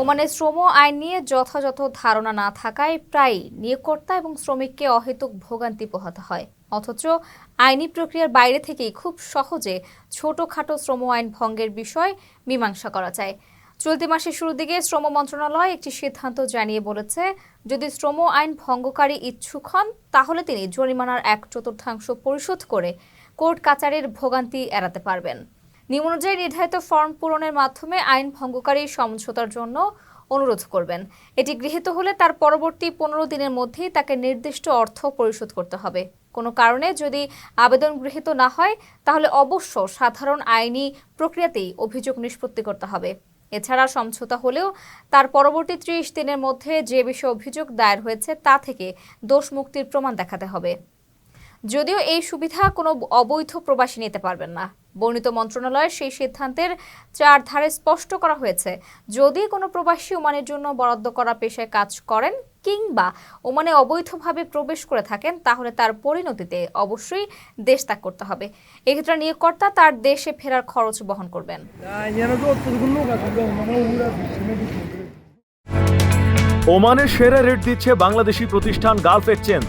ওমানের শ্রম আইন নিয়ে যথাযথ ধারণা না থাকায় প্রায় নিয়োগকর্তা এবং শ্রমিককে অহেতুক ভোগান্তি পোহাতে হয়। অথচ আইনি প্রক্রিয়ার বাইরে থেকেই খুব সহজে ছোটখাটো শ্রম আইন ভঙ্গের বিষয় মীমাংসা করা যায়। চলতি মাসের শুরুর দিকে শ্রম মন্ত্রণালয় একটি সিদ্ধান্ত জানিয়ে বলেছে, যদি শ্রম আইন ভঙ্গকারী ইচ্ছুক হন, তাহলে তিনি জরিমানার এক চতুর্থাংশ পরিশোধ করে কোর্ট কাচারের ভোগান্তি এড়াতে পারবেন। নিয়ম অনুযায়ী নির্ধারিত ফর্ম পূরণের মাধ্যমে আইন ভঙ্গকারী সমঝোতার জন্য অনুরোধ করবেন। এটি গৃহীত হলে তার পরবর্তী পনেরো দিনের মধ্যেই তাকে নির্দিষ্ট অর্থ পরিশোধ করতে হবে। কোনো কারণে যদি আবেদন গৃহীত না হয়, তাহলে অবশ্য সাধারণ আইনি প্রক্রিয়াতেই অভিযোগ নিষ্পত্তি করতে হবে। এছাড়া সমঝোতা হলেও তার পরবর্তী ত্রিশ দিনের মধ্যে যে বিষয়ে অভিযোগ দায়ের হয়েছে তা থেকে দোষ মুক্তির প্রমাণ দেখাতে হবে। যদিও এই সুবিধা কোনো অবৈধ প্রবাসী নিতে পারবেন না। বর্ণিত মন্ত্রণালয়ের সেই সিদ্ধান্তের চার ধারে স্পষ্ট করা হয়েছে। যদি কোনো প্রবাসী ওমানের জন্য বরাদ্দ করা পেশায় কাজ করেন কিংবা ওমানে অবৈধভাবে প্রবেশ করে থাকেন, তাহলে তার পরিণতিতে অবশ্যই দেশ ত্যাগ করতে হবে। এক্ষেত্রে নিয়োগকর্তা তার দেশে ফেরার খরচ বহন করবেন। ওমানের সেরা রেট দিচ্ছে বাংলাদেশি প্রতিষ্ঠান গালফ এক্সচেঞ্জ।